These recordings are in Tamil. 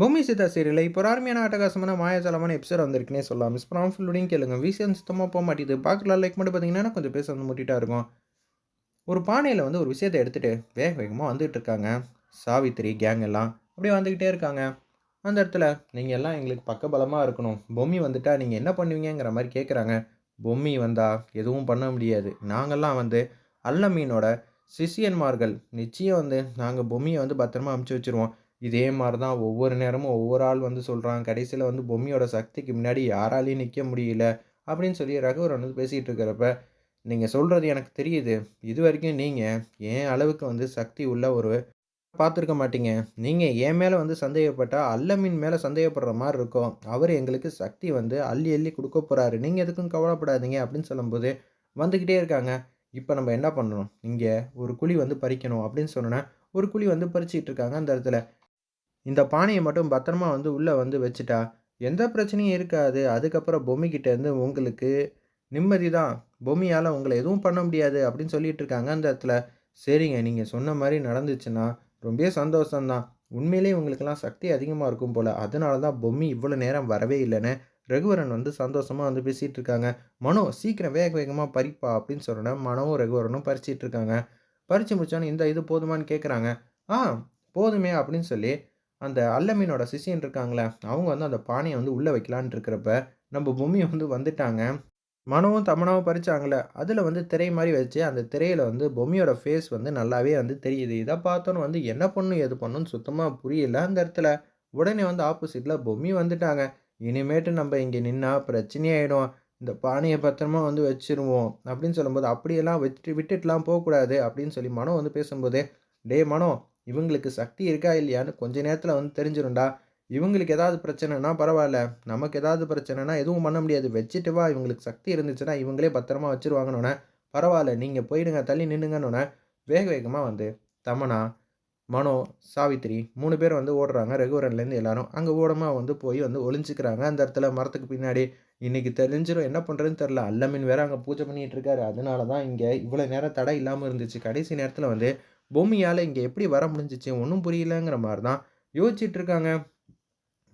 பூமி சிதா சீரியலில் இப்போ ஒரு அருமையான அட்டகாசமான மாயாஜாலமான எபிசோட் வந்திருக்குன்னே சொல்லலாம். மிஸ் பண்ணாமல் ஃபுல்லுடையும் கேளுங்க. விஷயம் சுத்தமாக போக மாட்டேது பார்க்கலாம் லைக் மட்டும் பார்த்தீங்கன்னா கொஞ்சம் பேச வந்து முட்டிட்டா இருக்கும். ஒரு பானையில் வந்து ஒரு விஷயத்தை எடுத்துகிட்டு வேக வேகமாக வந்துகிட்டு இருக்காங்க. சாவித்திரி கேங் எல்லாம் அப்படியே வந்துக்கிட்டே இருக்காங்க. அந்த இடத்துல நீங்கள் எல்லாம் எங்களுக்கு பக்கபலமாக இருக்கணும். பொம்மி வந்துட்டா நீங்கள் என்ன பண்ணுவீங்கங்கிற மாதிரி கேட்குறாங்க பொம்மி வந்தால் எதுவும் பண்ண முடியாது. நாங்கள்லாம் வந்து அல்ல மீனோட சிஷியன்மார்கள். நிச்சயம் வந்து நாங்கள் பொம்மியை வந்து பத்திரமா அமுச்சு வச்சுருவோம். இதே மாதிரி தான் ஒவ்வொரு நேரமும் ஒவ்வொரு ஆள் வந்து சொல்கிறான் கடைசியில் வந்து பொம்மியோட சக்திக்கு முன்னாடி யாராலையும் நிற்க முடியல அப்படின்னு சொல்லி ரகுவரன் வந்து பேசிகிட்டு இருக்கிறப்ப நீங்கள் சொல்கிறது எனக்கு தெரியுது. இது வரைக்கும் நீங்கள் என் அளவுக்கு வந்து சக்தி உள்ள ஒரு பார்த்துருக்க மாட்டீங்க? நீங்கள் என் மேலே வந்து சந்தேகப்பட்டால் அல்லமின் மேலே சந்தேகப்படுற மாதிரி இருக்கும். அவர் எங்களுக்கு சக்தி வந்து அள்ளி அள்ளி கொடுக்க போகிறாரு நீங்கள் எதுக்கும் கவலைப்படாதீங்க அப்படின்னு சொல்லும்போது வந்துக்கிட்டே இருக்காங்க. இப்போ நம்ம என்ன பண்ணணும்? இங்கே ஒரு குழி வந்து பறிக்கணும் அப்படின்னு சொன்னோன்னா ஒரு குழி வந்து பறிச்சிக்கிட்டு இருக்காங்க அந்த இடத்துல. இந்த பானையை மட்டும் பத்திரமா வந்து உள்ளே வந்து வச்சுட்டா எந்த பிரச்சனையும் இருக்காது. அதுக்கப்புறம் பொம்மிக்கிட்டேருந்து உங்களுக்கு நிம்மதி தான். பொம்மியால் உங்களை எதுவும் பண்ண முடியாது அப்படின்னு சொல்லிட்டு இருக்காங்க அந்த இடத்துல. சரிங்க நீங்கள் சொன்ன மாதிரி நடந்துச்சுன்னா ரொம்ப சந்தோஷம்தான். உண்மையிலேயே உங்களுக்கெல்லாம் சக்தி அதிகமாக இருக்கும் போல். அதனால தான் பொம்மி இவ்வளோ நேரம் வரவே இல்லைன்னு ரகுவரன் வந்து சந்தோஷமாக வந்து பேசிகிட்டு இருக்காங்க. மனோ சீக்கிரம் வேக வேகமாக பறிப்பா அப்படின்னு சொன்னேன் மனோவும் ரகுவரனும் பறிச்சிட்டு இருக்காங்க. பறித்து முடிச்சோன்னு இந்த இது போதுமான்னு கேட்குறாங்க ஆ போதுமே அப்படின்னு சொல்லி அந்த அல்லமீனோட சிஷியன் இருக்காங்களே அவங்க வந்து அந்த பானையை வந்து உள்ளே வைக்கலான்னு இருக்கிறப்ப நம்ம பொம்மியை வந்து வந்துட்டாங்க. மனவும் தமனாவும் பறிச்சாங்களே அதில் வந்து திரை மாதிரி வச்சு அந்த திரையில் வந்து பொம்மியோட ஃபேஸ் வந்து நல்லாவே வந்து தெரியுது. இதை பார்த்தோன்னு வந்து என்ன பண்ணும் எது பண்ணுன்னு சுத்தமாக புரியல. அந்த இடத்துல உடனே வந்து ஆப்போசிட்டில் பொம்மி வந்துட்டாங்க. இனிமேட்டு நம்ம இங்கே நின்னா பிரச்சனையாயிடும். இந்த பானையை பத்திரமா வந்து வச்சிருவோம் அப்படின்னு சொல்லும்போது அப்படியெல்லாம் வச்சுட்டு விட்டுட்டுலாம் போகக்கூடாது அப்படின்னு சொல்லி மனம் வந்து பேசும்போதே டே மனோ இவங்களுக்கு சக்தி இருக்கா இல்லையான்னு கொஞ்ச நேரத்தில் வந்து தெரிஞ்சிடும்டா இவங்களுக்கு ஏதாவது பிரச்சனைனா பரவாயில்ல. நமக்கு ஏதாவது பிரச்சனைனா எதுவும் பண்ண முடியாது. வச்சுட்டு வா இவங்களுக்கு சக்தி இருந்துச்சுன்னா இவங்களே பத்திரமா வச்சுருவாங்கன்னொன்னே. பரவாயில்ல நீங்கள் போயிடுங்க தள்ளி நின்றுங்கன்னொன்னே வேக வேகமாக வந்து தமனா மனோ சாவித்திரி மூணு பேர் வந்து ஓடுறாங்க. ரகுவரன்லேருந்து எல்லாரும் அங்கே ஓடமாக வந்து போய் வந்து ஒளிஞ்சிக்கிறாங்க. அந்த இடத்துல மரத்துக்கு பின்னாடி இன்றைக்கி தெரிஞ்சிடும் என்ன பண்ணுறதுன்னு தெரில அல்லமின் வேறு அங்கே பூஜை பண்ணிகிட்டு இருக்காரு. அதனால தான் இங்கே இவ்வளோ நேரம் தடை இல்லாமல் இருந்துச்சு. கடைசி நேரத்தில் வந்து பூமியால் இங்கே எப்படி வர முடிஞ்சிச்சு? ஒன்றும் புரியலங்கிற மாதிரி தான் யோசிச்சுட்டு இருக்காங்க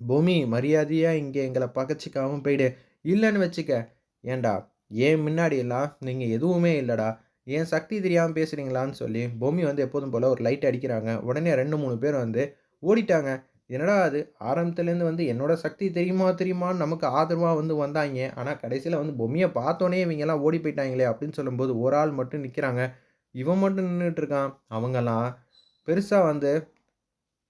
பூமி மரியாதையாக இங்கே எங்களை பகச்சிக்காமல் போயிடு. இல்லைன்னு வச்சுக்க. ஏண்டா ஏன் முன்னாடியெல்லாம் நீங்கள் எதுவுமே இல்லைடா. ஏன் சக்தி தெரியாமல் பேசுகிறீங்களான்னு சொல்லி பூமி வந்து எப்போதும் போல் ஒரு லைட் அடிக்கிறாங்க. உடனே ரெண்டு மூணு பேர் வந்து ஓடிட்டாங்க. என்னடா அது? ஆரம்பத்துலேருந்து வந்து என்னோட சக்தி தெரியுமா தெரியுமான்னு நமக்கு ஆதரவாக வந்து வந்தாங்க. ஆனால் கடைசியில் வந்து பொம்மையை பார்த்தோன்னே இவங்கெல்லாம் ஓடி போயிட்டாங்களே அப்படின்னு சொல்லும்போது ஒரு ஆள் மட்டும் நிற்கிறாங்க இவன் மட்டும் நின்றுட்டு இருக்கான் அவங்கெல்லாம் பெருசாக வந்து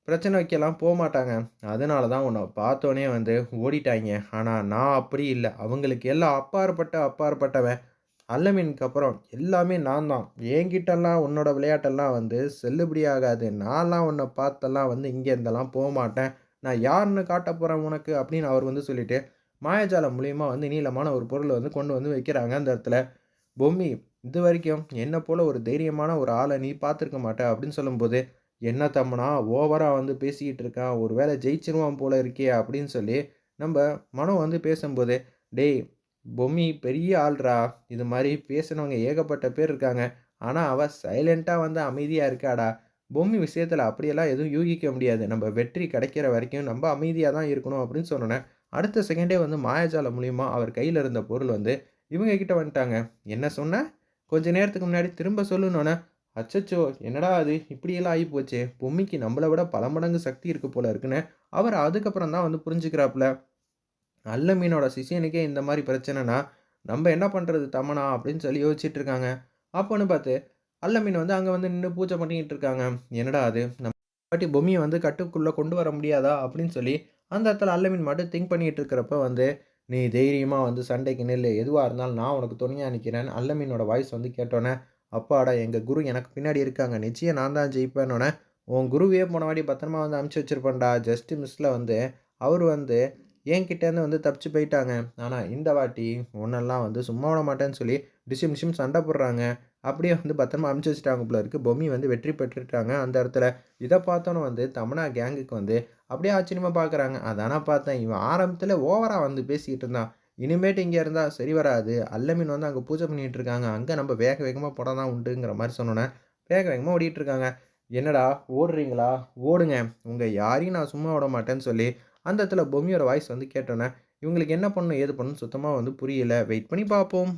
பிரச்சனை வைக்கலாம் போக மாட்டாங்க. அதனால தான் உன்னை பார்த்தோன்னே வந்து ஓடிட்டாங்க ஆனால் நான் அப்படி இல்லை. அவங்களுக்கு எல்லாம் அப்பாற்பட்ட அப்பாற்பட்டவன். அல்லமீனுக்கு அப்புறம் எல்லாமே நான் தான். என்கிட்டலாம் உன்னோட விளையாட்டெல்லாம் வந்து செல்லுபடி ஆகாது. நான்லாம் உன்னை பார்த்தெல்லாம் வந்து இங்கே இருந்தெல்லாம் போக மாட்டேன். நான் யாருன்னு காட்ட போகிறேன் உனக்கு? அப்படின்னு அவர் வந்து சொல்லிட்டு மாயாஜாலம் மூலியமாக வந்து நீளமான ஒரு பொருளை வந்து கொண்டு வந்து வைக்கிறாங்க அந்த இடத்துல. பொம்மி இது வரைக்கும் என்னை போல் ஒரு தைரியமான ஒரு ஆளை நீ பார்த்துருக்க மாட்ட அப்படின்னு சொல்லும்போது என்ன தம்மனா ஓவராக வந்து பேசிக்கிட்டு இருக்கான் ஒரு வேளை ஜெயிச்சிருவான் போல இருக்கே அப்படின்னு சொல்லி நம்ம மனம் வந்து பேசும்போது டேய் பொம்மி பெரிய ஆள்ரா இது மாதிரி பேசினவங்க ஏகப்பட்ட பேர் இருக்காங்க ஆனால் அவள் சைலண்ட்டாக வந்து அமைதியாக இருக்காடா. பொம்மி விஷயத்தில் அப்படியெல்லாம் எதுவும் யூகிக்க முடியாது. நம்ம வெற்றி கிடைக்கிற வரைக்கும் நம்ம அமைதியாக தான் இருக்கணும் அப்படின்னு சொன்னோன்னே அடுத்த செகண்டே வந்து மாயாஜாலம் மூலிமா அவர் கையில் இருந்த பொருள் வந்து இவங்க கிட்ட வந்துட்டாங்க. என்ன சொன்ன? கொஞ்ச நேரத்துக்கு முன்னாடி திரும்ப சொல்லணுன்னா அச்சச்சோ என்னடா அது? இப்படியெல்லாம் ஆகி போச்சு பொம்மிக்கு நம்மளை விட பல மடங்கு சக்தி இருக்கு போல இருக்குன்னு அவர் அதுக்கப்புறம் தான் வந்து புரிஞ்சுக்கிறாப்புல. நல்ல மீனோட சிஷியனுக்கே இந்த மாதிரி பிரச்சனைனா நம்ம என்ன பண்ணுறது தமனா அப்படின்னு சொல்லி யோசிச்சுட்டு இருக்காங்க. அப்போன்னு பார்த்து அல்ல மீன் வந்து அங்கே வந்து நின்று பூஜை பண்ணிக்கிட்டு இருக்காங்க. என்னடா அது? நம்ம பாட்டி பொம்மியை வந்து கட்டுக்குள்ளே கொண்டு வர முடியாதா? அப்படின்னு சொல்லி அந்த இடத்துல அல்ல மீன் மட்டும் திங்க் பண்ணிகிட்டு இருக்கிறப்ப வந்து நீ தைரியமாக வந்து சண்டைக்கு நெல் எதுவாக இருந்தாலும் நான் உனக்கு துணையாக நிற்கிறேன் அல்லமீனோட வாய்ஸ் வந்து கேட்டோன்னே அப்பாடா எங்கள் குரு எனக்கு பின்னாடி இருக்காங்க. நிச்சயம் நான் தான் ஜெயிப்பேன்னொன்னே உன் குருவே போன வாடி பத்திரமா வந்து அமுச்சு வச்சுருப்பேன்டா. ஜஸ்ட்டு மிஸ்ஸில் வந்து அவர் வந்து என்கிட்டேருந்து வந்து தப்பிச்சு போயிட்டாங்க. ஆனால் இந்த வாட்டி ஒன்றெல்லாம் வந்து சும்மா விட மாட்டேன்னு சொல்லி டிசிம் டிசிம் சண்டை போடுறாங்க. அப்படியே வந்து பத்திரமா அமுச்சு வச்சுட்டாங்க போல இருக்குது பொம்மி வந்து வெற்றி பெற்றுட்டாங்க. அந்த இடத்துல இதை பார்த்தோன்னே வந்து தமனா கேங்குக்கு வந்து அப்படியே ஆச்சரியமாக பார்க்குறாங்க. அதானா பார்த்தேன். இவன் ஆரம்பத்தில் ஓவராக வந்து பேசிக்கிட்டு இருந்தான். இனிமேட்டு இங்கே இருந்தால் சரி வராது. அல்லமீன் வந்து அங்கே பூஜை பண்ணிகிட்டு இருக்காங்க. அங்கே நம்ம வேக வேகமாக படம் தான் உண்டுங்கிற மாதிரி சொன்னோன்னே வேக வேகமாக ஓடிட்டு இருக்காங்க. என்னடா ஓடுறீங்களா? ஓடுங்க. உங்கள் யாரையும் நான் சும்மா விட மாட்டேன்னு சொல்லி அந்த இடத்துல பொம்மியோட வாய்ஸ் வந்து கேட்டோன்னே இவங்களுக்கு என்ன பண்ணணும் ஏது பண்ணணும் சுத்தமாக வந்து புரியல. வெயிட் பண்ணி பார்ப்போம்.